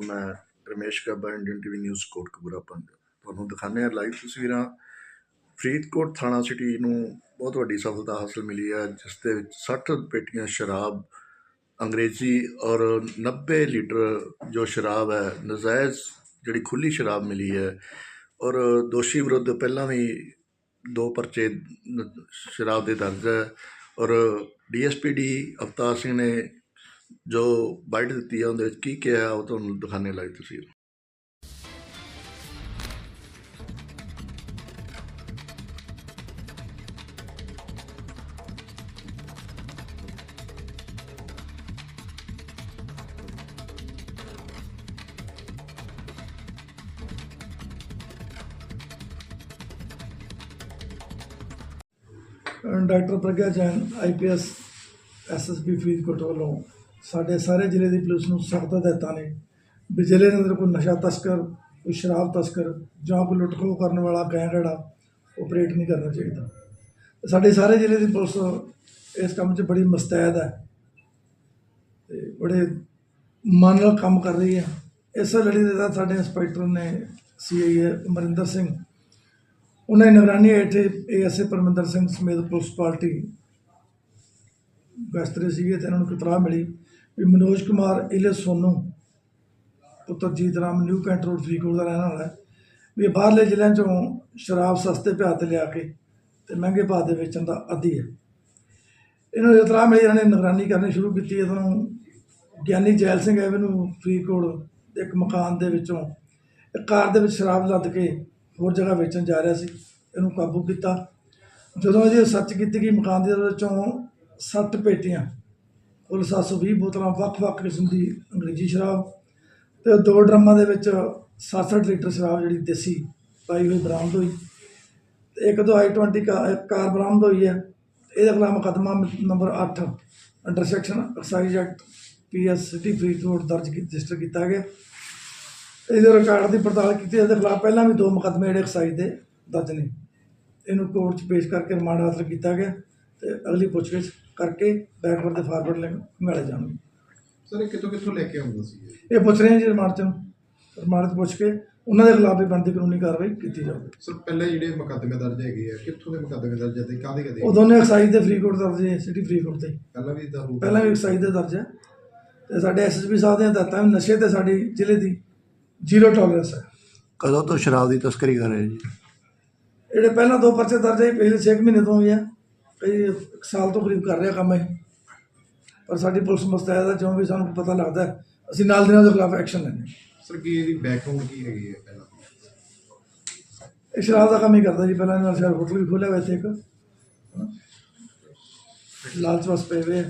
ਤੋਂ ਮੈਂ Ramesh Gabba Indian TV news Kotkapura Punjab ਤੁਹਾਨੂੰ ਦਿਖਾਉਂਦੇ ਹਾਂ ਲਾਈਵ ਤਸਵੀਰਾਂ। ਫਰੀਦਕੋਟ ਥਾਣਾ ਸਿਟੀ ਨੂੰ ਬਹੁਤ ਵੱਡੀ ਸਫਲਤਾ ਹਾਸਲ ਮਿਲੀ ਹੈ, ਜਿਸ ਦੇ ਵਿੱਚ 60 ਪੇਟੀਆਂ ਸ਼ਰਾਬ, ਅੰਗਰੇਜ਼ੀ ਔਰ 90 ਲੀਟਰ ਜੋ ਸ਼ਰਾਬ ਹੈ, ਨਜਾਇਜ਼ ਜਿਹੜੀ ਖੁੱਲੀ ਸ਼ਰਾਬ ਮਿਲੀ ਹੈ ਔਰ ਦੋਸ਼ੀ ਵਿਰੁੱਧ ਪਹਿਲਾਂ ਵੀ ਦੋ ਪਰਚੇ ਸ਼ਰਾਬ ਦੇ ਦਰਜ ਹੈ ਔਰ ਡੀਐਸਪੀਡੀ ਅਵਤਾਰ ਸਿੰਘ ਨੇ ਜੋ ਬਾਈਟ ਦਿੱਤੀ ਹੈ ਉਹਦੇ ਵਿੱਚ ਕੀ ਕਿਹਾ, ਉਹ ਤੁਹਾਨੂੰ ਦਿਖਾਣੇ ਲਾਈਵ ਤੁਸੀਂ। Doctor Pragya Jain IPS SSP Faridkot ਵੱਲੋਂ ਸਾਡੇ ਸਾਰੇ ਜ਼ਿਲ੍ਹੇ ਦੀ ਪੁਲਿਸ ਨੂੰ ਸਖਤ ਹਦਾਇਤਾਂ ਨੇ ਵੀ ਜ਼ਿਲ੍ਹੇ ਦੇ ਅੰਦਰ ਕੋਈ ਨਸ਼ਾ ਤਸਕਰ, ਕੋਈ ਸ਼ਰਾਬ ਤਸਕਰ ਜਾਂ ਕੋਈ ਲੁੱਟਖੋ ਕਰਨ ਵਾਲਾ, ਗੈਂਗ ਜਿਹੜਾ ਆਪਰੇਟ ਨਹੀਂ ਕਰਨਾ ਚਾਹੀਦਾ। ਸਾਡੇ ਸਾਰੇ ਜ਼ਿਲ੍ਹੇ ਦੀ ਪੁਲਿਸ ਇਸ ਕੰਮ 'ਚ ਬੜੀ ਮੁਸਤੈਦ ਹੈ ਤੇ ਬੜੇ ਮਨ ਨਾਲ ਕੰਮ ਕਰ ਰਹੀ ਹੈ। ਇਸ ਲੜੀ ਦੇ ਤਹਿਤ ਸਾਡੇ ਇੰਸਪੈਕਟਰ ਨੇ ਸੀਆਈ ਅਮਰਿੰਦਰ ਸਿੰਘ, ਉਹਨਾਂ ਦੀ ਨਿਗਰਾਨੀ ਹੇਠ ਏਐਸਏ ਪਰਮਿੰਦਰ ਸਿੰਘ ਸਮੇਤ ਪੁਲਿਸ ਪਾਰਟੀ ਗਸਤਰੇ ਸੀਗੇ ਤੇ ਇਹਨਾਂ ਨੂੰ ਕਿਤਰਾ ਮਿਲੀ। ਵੀ ਮਨੋਜ ਕੁਮਾਰ ਇਲੇ ਸੋਨੂ, ਪੁੱਤਰ Jeet Ram, new cantt road, Faridkot ਦਾ ਰਹਿਣ ਵਾਲਾ ਹੈ। ਵੀ ਇਹ ਬਾਹਰਲੇ ਜ਼ਿਲ੍ਹਿਆਂ ਚੋਂ ਸ਼ਰਾਬ ਸਸਤੇ ਭਾਅ ਤੇ ਲਿਆ ਕੇ ਤੇ ਮਹਿੰਗੇ ਭਾਅ ਦੇ ਵੇਚਣ ਦਾ ਆਦੀ ਹੈ। ਇਹਨੂੰ ਨੂੰ ਇਤਲਾਹ ਮਿਲੀ, ਇਹਨਾਂ ਨੇ ਨਿਗਰਾਨੀ ਕਰਨੀ ਸ਼ੁਰੂ ਕੀਤੀ ਇਹਨਾਂ ਨੂੰ ਗਿਆਨੀ ਜੈਲ ਸਿੰਘ ਐਵਨਿਊ ਫਰੀਦਕੋਟ ਦੇ ਇੱਕ ਮਕਾਨ ਦੇ ਵਿੱਚੋਂ ਇੱਕ ਕਾਰ ਦੇ ਵਿੱਚ ਸ਼ਰਾਬ ਲੱਦ ਕੇ ਹੋਰ ਜਗ੍ਹਾ ਵੇਚਣ ਜਾ ਰਿਹਾ ਸੀ। ਇਹਨੂੰ ਕਾਬੂ ਕੀਤਾ। ਜਦੋਂ ਇਹਦੀ ਸਰਚ ਕੀਤੀ ਗਈ, ਮਕਾਨ ਦੇ ਵਿੱਚੋਂ ਸੱਤ ਪੇਟੀਆਂ ਕੁੱਲ 720 ਬੋਤਲਾਂ ਵੱਖ-ਵੱਖ ਕਿਸਮ ਦੀ ਅੰਗਰੇਜ਼ੀ ਸ਼ਰਾਬ ਤੇ ਦੋ ਡਰਮਾਂ ਦੇ ਵਿੱਚ 67 ਲੀਟਰ ਸ਼ਰਾਬ ਜਿਹੜੀ ਦੇਸੀ ਪਾਈ ਹੋਈ ਬਰਾਮਦ ਹੋਈ। ਤੇ ਇੱਕ ਦੋ ਆਈ 20 ਕਾ- ਕਾਰ ਬਰਾਮਦ ਹੋਈ ਹੈ। ਇਹਦੇ ਖਿਲਾਫ ਮੁਕੱਦਮਾ number 8 under section excise act PS city Faridkot ਦਰਜ ਰਜਿਸਟਰ ਕੀਤਾ ਗਿਆ। ਇਹਦੇ ਰਿਕਾਰਡ ਦੀ ਪੜਤਾਲ ਕੀਤੀ, ਇਹਦੇ ਖਿਲਾਫ ਪਹਿਲਾਂ ਵੀ ਦੋ ਮੁਕੱਦਮੇ ਜਿਹੜੇ ਐਕਸਾਈਜ਼ ਦੇ ਦਰਜ ਨੇ। ਇਹਨੂੰ ਕੋਰਟ 'ਚ ਪੇਸ਼ ਕਰਕੇ ਰਿਮਾਂਡ ਹਾਸਲ ਕੀਤਾ ਗਿਆ ਤੇ ਅਗਲੀ ਪੁੱਛਗਿੱਛ ਕਰਕੇ ਬੈਕਵਰਡ ਤੇ ਫਾਰਵਰਡ ਲਿੰਕ ਮਿਲੇ ਜਾਣਗੇ ਸਰ ਇਹ ਕਿੱਥੋਂ ਕਿੱਥੋਂ ਲੈ ਕੇ ਆਉਂਦਾ ਸੀ ਇਹ? ਇਹ ਪੁੱਛ ਰਹੇ ਹਾਂ ਜੀ ਰਿਮਾਂਡ 'ਚ ਰਿਮਾਂਡ 'ਚ ਪੁੱਛ ਕੇ ਉਹਨਾਂ ਦੇ ਖਿਲਾਫ ਵੀ ਬਣਦੀ ਕਾਨੂੰਨੀ ਕਾਰਵਾਈ ਕੀਤੀ ਜਾਵੇ ਸਰ ਪਹਿਲੇ ਜਿਹੜੇ ਮੁਕੱਦਮੇ ਦਰਜ ਹੈਗੇ ਆ ਕਿੱਥੋਂ ਦੇ ਮੁਕੱਦਮੇ ਦਰਜ ਹੈ ਤੇ ਕਾਹਦੇ ਕਾਹਦੇ ਉਹ ਦੋਨੇ ਐਕਸਾਈਜ਼ ਦੇ ਫਰੀਦਕੋਟ ਦਰਜ ਹੈ ਸਿਟੀ ਫਰੀਦਕੋਟ ਤੇ ਪਹਿਲਾਂ ਵੀ ਦਾ ਰੂਪ ਪਹਿਲਾਂ ਵੀ ਐਕਸਾਈਜ਼ ਦੇ ਦਰਜ ਹੈ ਤੇ ਸਾਡੇ ਐਸਐਸਪੀ ਸਾਹਿਬ ਦੇ ਹਦਾਇਤਾਂ ਵੀ ਨਸ਼ੇ ਤੇ ਸਾਡੀ ਜ਼ਿਲ੍ਹੇ ਦੀ ਜ਼ੀਰੋ ਟੋਲਰੈਂਸ ਹੈ ਕਦੋਂ ਤੋਂ ਸ਼ਰਾਬ ਦੀ ਤਸਕਰੀ ਕਰ ਰਹੇ ਜੀ? ਜਿਹੜੇ ਪਹਿਲਾਂ ਦੋ ਪਰਚੇ ਦਰਜ ਹੈ ਪਿਛਲੇ 6 ਮਹੀਨੇ ਤੋਂ ਹੋਏ ਆ। ਕਈ ਇੱਕ ਸਾਲ ਤੋਂ ਕਰੀਬ ਕਰ ਰਿਹਾ ਕੰਮ ਇਹ। ਪਰ ਸਾਡੀ ਪੁਲਿਸ ਮੁਸਤੈਦ ਹੈ ਜਿਉਂ ਵੀ ਸਾਨੂੰ ਪਤਾ ਲੱਗਦਾ ਹੈ, ਅਸੀਂ ਨਾਲ ਦੀ ਨਾਲ ਦੇ ਖਿਲਾਫ ਐਕਸ਼ਨ ਲੈਂਦੇ ਹਾਂ। ਸਰ ਕੀ ਇਹਦੀ ਬੈਕਗ੍ਰਾਉਂਡ ਕੀ ਹੈਗੀ ਹੈ ਪਹਿਲਾਂ? ਇਹ ਸ਼ਰਾਬ ਦਾ ਕੰਮ ਹੀ ਕਰਦਾ ਜੀ ਪਹਿਲਾਂ ਨਾਲ ਸ਼ਾਇਦ ਹੋਟਲ ਵੀ ਖੋਲ੍ਹਿਆ ਇੱਥੇ ਇੱਕ। ਲਾਲਚ ਵਸ ਪਏ ਹੋਏ।